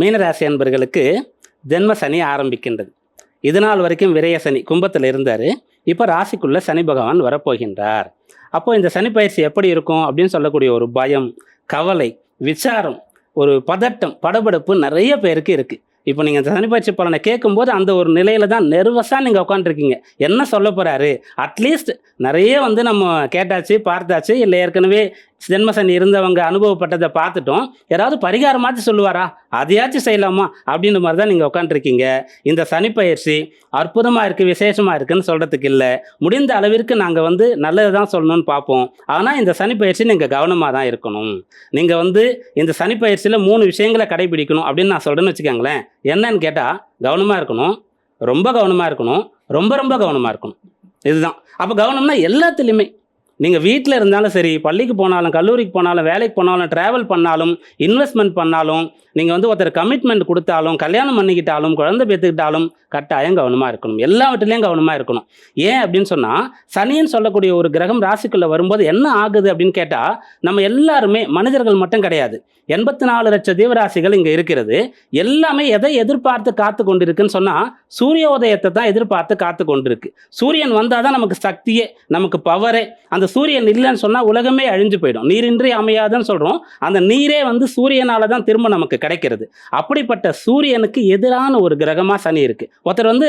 மீனராசி அன்பர்களுக்கு ஜென்ம சனி ஆரம்பிக்கின்றது. இது நாள் வரைக்கும் விரய சனி கும்பத்தில் இருந்தார். இப்போ ராசிக்குள்ள சனி பகவான் வரப்போகின்றார். அப்போ இந்த சனி பயிற்சி எப்படி இருக்கும் அப்படின்னு சொல்லக்கூடிய ஒரு பயம் கவலை விசாரம் ஒரு பதட்டம் படபடப்பு நிறைய பேருக்கு இருக்குது இப்போ நீங்கள் சனி பயிற்சி பலனை கேட்கும்போது அந்த ஒரு நிலையில தான் நெர்வஸாக நீங்கள் உட்காந்துருக்கீங்க என்ன சொல்ல போகிறாரு அட்லீஸ்ட் நிறைய வந்து நம்ம கேட்டாச்சு பார்த்தாச்சு இல்லை ஏற்கனவே ஜென்மசனி இருந்தவங்க அனுபவப்பட்டதை பார்த்துட்டோம். யாராவது பரிகாரமாச்சும் சொல்லுவாரா? அதையாச்சும் செய்யலாமா? அப்படின்ற மாதிரி தான் நீங்கள் உட்காந்துருக்கீங்க இந்த சனிப்பயிற்சி அற்புதமாக இருக்குது விசேஷமாக இருக்குன்னு சொல்கிறதுக்கு இல்லை. முடிந்த அளவிற்கு நாங்கள் வந்து நல்லது தான் சொல்லணும்னு பார்ப்போம். ஆனால் இந்த சனிப்பயிற்சி நீங்கள் கவனமாக தான் இருக்கணும். நீங்கள் வந்து இந்த சனிப்பயிற்சியில் மூணு விஷயங்களை கடைபிடிக்கணும் அப்படின்னு நான் சொல்கிறேன்னு வச்சுக்கோங்களேன். என்னன்னு கேட்டால் கவனமாக இருக்கணும் ரொம்ப கவனமாக இருக்கணும் ரொம்ப ரொம்ப கவனமாக இருக்கணும். இதுதான். அப்போ கவனம்னா எல்லாத்துலேயுமே நீங்கள் வீட்டில் இருந்தாலும் சரி பள்ளிக்கு போனாலும் கல்லூரிக்கு போனாலும் வேலைக்கு போனாலும் ட்ராவல் பண்ணாலும் இன்வெஸ்ட்மெண்ட் பண்ணாலும் நீங்கள் வந்து ஒருத்தர் கமிட்மெண்ட் கொடுத்தாலும் கல்யாணம் பண்ணிக்கிட்டாலும் குழந்தை பெற்றுக்கிட்டாலும் கட்டாயம் கவனமாக இருக்கணும். எல்லாவற்றிலையும் கவனமாக இருக்கணும். ஏன் அப்படின்னு சொன்னால் சனின்னு சொல்லக்கூடிய ஒரு கிரகம் ராசிக்குள்ளே வரும்போது என்ன ஆகுது அப்படின்னு கேட்டால் நம்ம எல்லாருமே மனிதர்கள் மட்டும் கிடையாது. எண்பத்தி நாலு லட்ச தீவராசிகள் இங்கே இருக்கிறது. எல்லாமே எதை எதிர்பார்த்து காத்து கொண்டிருக்குன்னு சொன்னால் சூரிய உதயத்தை தான் எதிர்பார்த்து காத்து கொண்டிருக்கு. சூரியன் வந்தால் தான் நமக்கு சக்தியே நமக்கு பவரே அந்த சூரியன் இல்லைன்னு சொன்னால் உலகமே அழிஞ்சு போயிடும். நீரின்றி அமையாதுன்னு சொல்கிறோம் அந்த நீரே வந்து சூரியனால தான் திரும்ப நமக்கு கிடைக்கிறது. அப்படிப்பட்ட சூரியனுக்கு எதிரான ஒரு கிரகமாக சனி இருக்குது ஒருத்தர் வந்து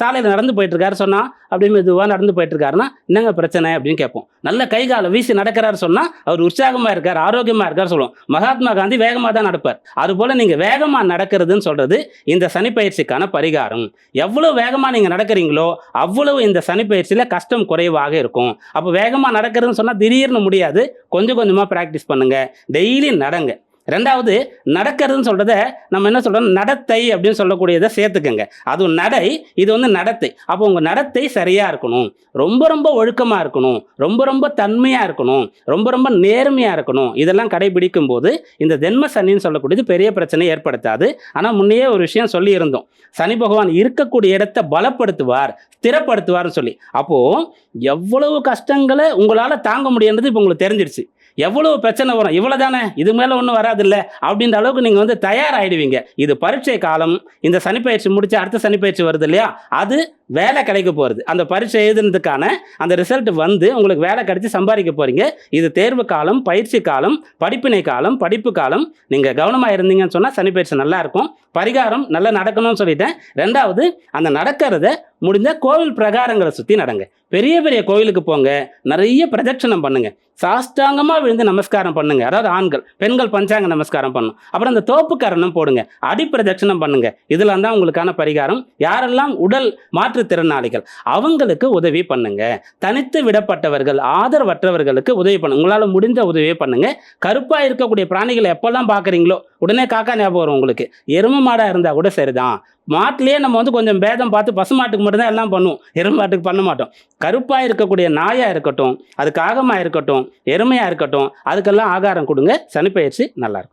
சாலையில் நடந்து போயிட்டுருக்காரு சொன்னால் அப்படியே மெதுவாக நடந்து போயிட்டு இருக்காருன்னா என்னங்க பிரச்சனை அப்படின்னு கேட்போம். நல்ல கை காலை வீசி நடக்கிறாரு சொன்னால் அவர் உற்சாகமாக இருக்கார் ஆரோக்கியமாக இருக்கார் சொல்லுவோம். மகாத்மா காந்தி வேகமாக தான் நடப்பார். அதுபோல் நீங்கள் வேகமாக நடக்கிறதுன்னு சொல்கிறது இந்த சனி பயிற்சிக்கான பரிகாரம். எவ்வளோ வேகமாக நீங்கள் நடக்கிறீங்களோ அவ்வளவு இந்த சனிப்பயிற்சியில் கஷ்டம் குறைவாக இருக்கும். அப்போ வேகமாக நடக்கிறதுன்னு சொன்னால் திடீர்னு முடியாது. கொஞ்சம் கொஞ்சமாக ப்ராக்டிஸ் பண்ணுங்கள் டெய்லி நடங்க. ரெண்டாவது நடக்கிறதுன்னு சொல்கிறத நம்ம என்ன சொல்கிறோம் நடத்தை அப்படின்னு சொல்லக்கூடியதை சேர்த்துக்கங்க. அது நடை இது வந்து நடத்தை. அப்போ உங்கள் நடத்தை சரியாக இருக்கணும். ரொம்ப ரொம்ப ஒழுக்கமாக இருக்கணும். ரொம்ப ரொம்ப தன்மையாக இருக்கணும். ரொம்ப ரொம்ப நேர்மையாக இருக்கணும். இதெல்லாம் கடைபிடிக்கும் போது இந்த ஜென்ம சனின்னு சொல்லக்கூடியது பெரிய பிரச்சனை ஏற்படுத்தாது. ஆனால் முன்னையே ஒரு விஷயம் சொல்லியிருந்தோம். சனி பகவான் இருக்கக்கூடிய இடத்தை பலப்படுத்துவார் ஸ்திரப்படுத்துவார்னு சொல்லி. அப்போது எவ்வளவு கஷ்டங்களை உங்களால் தாங்க முடியுன்றது இப்போ உங்களுக்கு தெரிஞ்சிருச்சு. எவ்வளவு பிரச்சனை வரும்? இவ்வளோ தானே இது மேலே ஒன்றும் வராதில்ல. அப்படின்ற அளவுக்கு நீங்கள் வந்து தயாராகிடுவீங்க இது பரீட்சை காலம். இந்த சனிப்பயிற்சி முடிச்சு அடுத்த சனிப்பயிற்சி வருது இல்லையா? அது வேலை கிடைக்க போகிறது அந்த பரீட்சை எழுதுனதுக்கான அந்த ரிசல்ட் வந்து உங்களுக்கு வேலை கிடைச்சி சம்பாதிக்க போகிறீங்க இது தேர்வு காலம் பயிற்சி காலம் படிப்பினை காலம் படிப்பு காலம். நீங்கள் கவனமாக இருந்தீங்கன்னு சொன்னால் சனி பயிற்சி இருக்கும். பரிகாரம் நல்லா நடக்கணும்னு சொல்லிட்டேன். ரெண்டாவது அந்த நடக்கிறத முடிஞ்சால் கோவில் பிரகாரங்களை சுற்றி நடங்க. பெரிய பெரிய கோவிலுக்கு போங்க. நிறைய பிரதட்சணம் பண்ணுங்க. சாஷ்டாங்கமாக விழுந்து நமஸ்காரம் பண்ணுங்க. அதாவது ஆண்கள் பெண்கள் பஞ்சாங்க நமஸ்காரம் பண்ணும் அப்புறம் அந்த தோப்புக்கரணம் போடுங்க. அடிப்பிரதட்சணம் பண்ணுங்க. இதெல்லாம் தான் உங்களுக்கான பரிகாரம். யாரெல்லாம் உடல் மாற்று மாற்றுத்திறனாளிகள் அவங்களுக்கு உதவி பண்ணுங்க. தனித்து விடப்பட்டவர்கள் ஆதரவற்றவர்களுக்கு உதவி பண்ணுங்க. உங்களால் முடிஞ்ச உதவியை பண்ணுங்க. கருப்பாக இருக்கக்கூடிய பிராணிகளை எப்போல்லாம் பார்க்குறீங்களோ உடனே காக்கா ஞாபகம் வரும் உங்களுக்கு. எருமை மாடாக இருந்தால் கூட சரிதான். மாட்டிலேயே நம்ம வந்து கொஞ்சம் பேதம் பார்த்து பசுமாட்டுக்கு மட்டும்தான் எல்லாம் பண்ணுவோம். எருமாட்டுக்கு பண்ண மாட்டோம். கருப்பாக இருக்கக்கூடிய நாயாக இருக்கட்டும் அது காகமாக இருக்கட்டும் எருமையாக இருக்கட்டும் அதுக்கெல்லாம் ஆகாரம் கொடுங்க. சனிப்பயிற்சி நல்லாயிருக்கும்